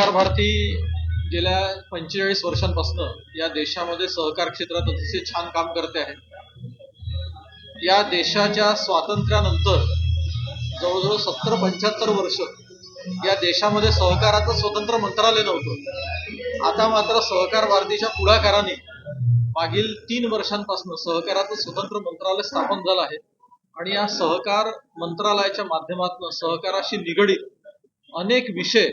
सहकार भारती गेल्या पंचेचाळीस वर्षांपासून या देशामध्ये सहकार क्षेत्रात अतिशय छान काम करते आहे. या देशाच्या स्वातंत्र्यानंतर जवळजवळ सत्तर पंच्याहत्तर वर्ष या देशामध्ये सहकाराचं स्वतंत्र मंत्रालय नव्हतं. आता मात्र सहकार भारतीच्या पुढाकाराने मागील तीन वर्षांपासून सहकाराचं स्वतंत्र मंत्रालय स्थापन झालं आहे आणि या सहकार मंत्रालयाच्या माध्यमातून सहकाराशी निगडीत अनेक विषय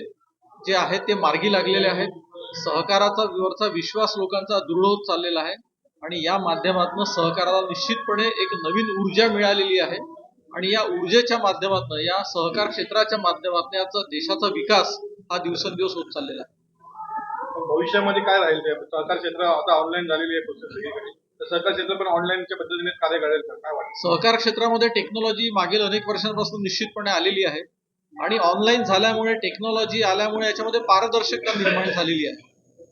जे आहेत ते मार्गी लागलेले आहेत. सहकाराचा वरचा विश्वास लोकांचा दृढ होत चाललेला आहे. आणि या माध्यमातून सहकाराला निश्चितपणे एक नवीन ऊर्जा मिळालेली आहे. आणि या ऊर्जेच्या माध्यमातून या सहकार क्षेत्राच्या माध्यमातून याचा देशाचा विकास हा दिवसेंदिवस होत चाललेला आहे. भविष्यामध्ये काय राहील? सहकार क्षेत्र आता ऑनलाईन झालेली आहे सगळीकडे. तर सहकार क्षेत्र पण ऑनलाईनच्या पद्धतीने कार्य करेल काय वाटतं? सहकार क्षेत्रामध्ये टेक्नॉलॉजी मागील अनेक वर्षांपासून निश्चितपणे आलेली आहे. आणि ऑनलाईन झाल्यामुळे टेक्नॉलॉजी आल्यामुळे याच्यामध्ये पारदर्शकता निर्माण झालेली आहे.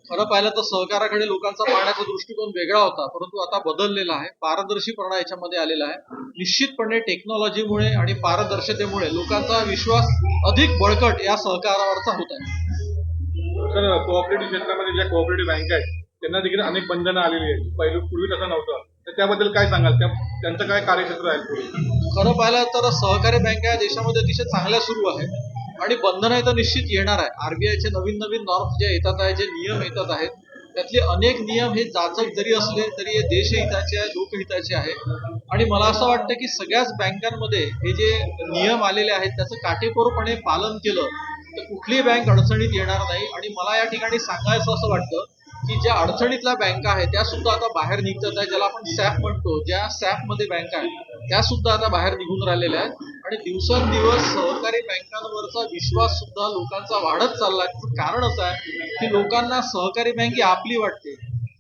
खरं पाहिलं तर सहकाराकडे लोकांचा पाहण्याचा दृष्टिकोन वेगळा होता परंतु आता बदललेला आहे पारदर्शीपणा याच्यामध्ये आलेला आहे. निश्चितपणे टेक्नॉलॉजीमुळे आणि पारदर्शतेमुळे लोकांचा विश्वास अधिक बळकट या सहकारावरचा होत आहे. सर कोऑपरेटिव्ह क्षेत्रामध्ये ज्या कोऑपरेटिव्ह बँक आहेत त्यांना देखील अनेक बंधनं आलेली आहेत. पहिले पूर्वी तसं नव्हतं. तर त्याबद्दल काय सांगाल? त्या त्यांचं काय कार्यक्षेत्र आहे पुढे? खरं पाहिलं तर सहकारी बँका या देशामध्ये अतिशय चांगल्या सुरू आहेत. आणि बंधनं तर निश्चित येणार आहे. आरबीआयचे नवीन नवीन नॉर्म्स जे येतात आहे जे नियम येतात आहेत त्यातले अनेक नियम हे जाचक जरी असले तरी हे देशहिताचे आहे लोकहिताचे आहे. आणि मला असं वाटतं की सगळ्याच बँकांमध्ये हे जे नियम आलेले आहेत त्याचं काटेकोरपणे पालन केलं तर कुठलीही बँक अडचणीत येणार नाही. आणि मला या ठिकाणी सांगायचं असं वाटतं की ज्या अडचणीतल्या बँका आहेत त्या सुद्धा आता बाहेर निघतात आहे. ज्याला आपण सॅफ म्हणतो ज्या सॅफमध्ये बँका आहेत त्या सुद्धा आता बाहेर निघून राहिलेल्या आहेत. आणि दिवसेंदिवस सहकारी बँकांवरचा विश्वास सुद्धा लोकांचा वाढत चालला त्याचं कारण असं आहे की लोकांना सहकारी बँक ही आपली वाटते.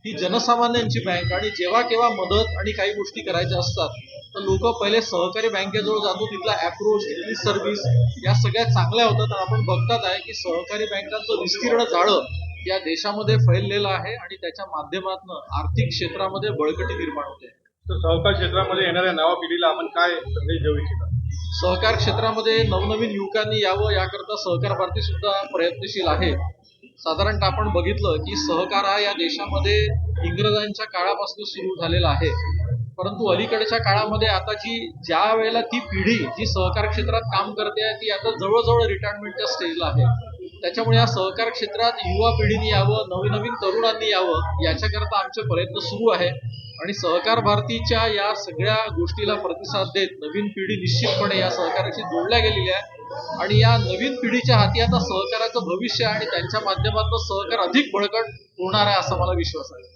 ही जनसामान्यांची बँक आणि जेव्हा केव्हा मदत आणि काही गोष्टी करायच्या असतात तर लोक पहिले सहकारी बँकेजवळ जातो. तिथला अप्रोच तिथली सर्व्हिस या सगळ्या चांगल्या होतात. आपण बघतात आहे की सहकारी बँकांचं विस्तीर्ण जाळं या देशामध्ये फैललेलं आहे आणि त्याच्या माध्यमातून आर्थिक क्षेत्रामध्ये बळकटी निर्माण होते. तर सहकार क्षेत्रामध्ये येणाऱ्या नव्या पिढीला आपण काय संदेश देऊ इच्छिता? सहकार क्षेत्रामध्ये नवनवीन युवकांनी यावं याकरता सहकार भारती सुद्धा प्रयत्नशील आहे. साधारणतः आपण बघितलं की सहकार हा या देशामध्ये इंग्रजांच्या काळापासून सुरू झालेला आहे. परंतु अलीकडच्या काळामध्ये आता जी ज्या वेळेला ती पिढी जी सहकार क्षेत्रात काम करते आहे ती आता जवळजवळ रिटायरमेंटच्या स्टेजला आहे. त्याच्यामुळे या सहकार क्षेत्रात युवा पिढीने यावं नवीन नवीन तरुणांनी यावं याच्याकरता आमचे प्रयत्न सुरू आहे. आणि सहकार भारतीच्या या सगळ्या गोष्टीला प्रतिसाद देत नवीन पिढी निश्चितपणे या सहकाराशी जोडल्या गेलेली आहे. आणि या नवीन पिढीच्या हाती आता सहकाराचं भविष्य आणि त्यांच्या माध्यमातून सहकार अधिक बळकट होणार आहे असा मला विश्वास आहे.